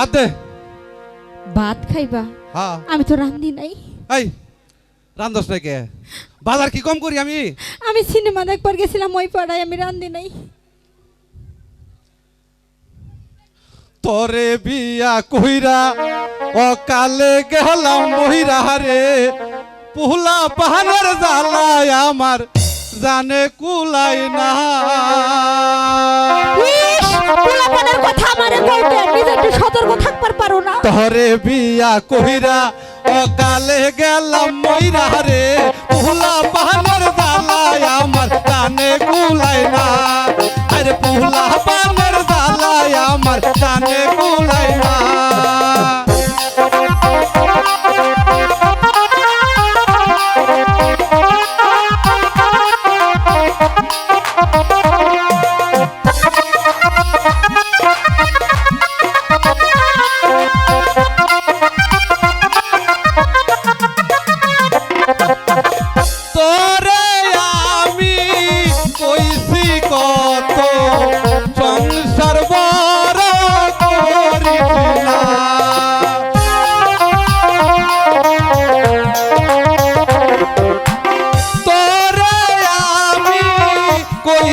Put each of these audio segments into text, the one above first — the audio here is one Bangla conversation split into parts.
বাদ দে। ভাত খাইবা? হ্যাঁ আমি তো রান্ধি নাই। এই রান্ধস নাই কে? বাজার কি কম করি আমি? আমি সিনেমা দেখবার গেছিলাম ওই পাড়ায় আমি রান্ধি নাই। তোরে বিয়া কইরা অকালে গেলাম মহিরা রে। পুহলা পাহাড়ের জ্বালায় আমার জানে কুলাই না। তোরে বিয়া কহিরা, অকালে গেলাম মইরা রে। পুহলা পাহাড়ের দালায় আমার কানে কুলাই না। আরে পুহলা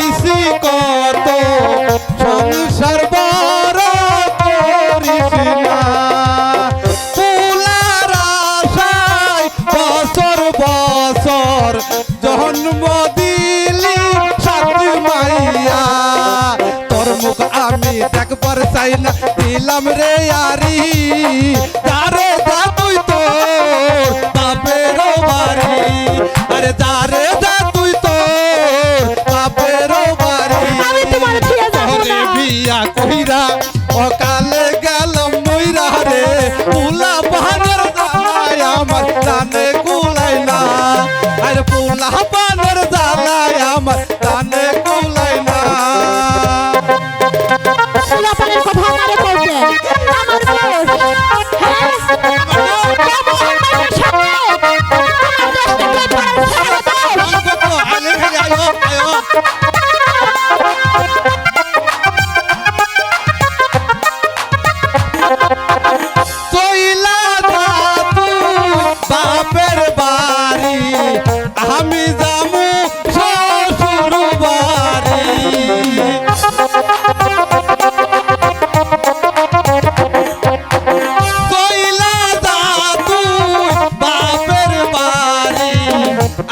কইছি কত? সংসার বড় বছর বছর জন্ম দিলি সাত মাইয়া। আমি দেখবার চাই না, দিলাম রে আরি। আমার জানে কুলাই না। পোলাপানের কথা আমারে বলবে আমার বয়স।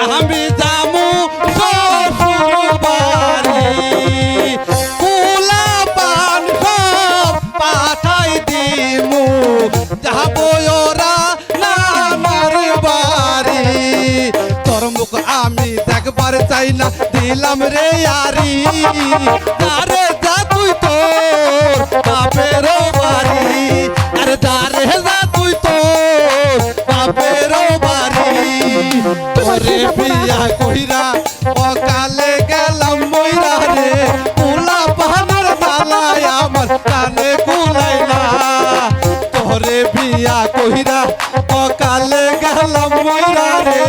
আমি যামু শ্বশুর বাড়ি কুলা পাঠাই দিমু। যাব ওরা নামার বাড়ি তোর আমি দেখবার চাই দিলাম রে আরি। আরে যা তুই তোর ওরে বিয়া কইরা অকালে গেলাম মইরা রে। কুলা পাহাড়ের তালায় আমার কানে কুলাই না তোরে বিয়া কইরা অকালে গেলাম মইরা রে।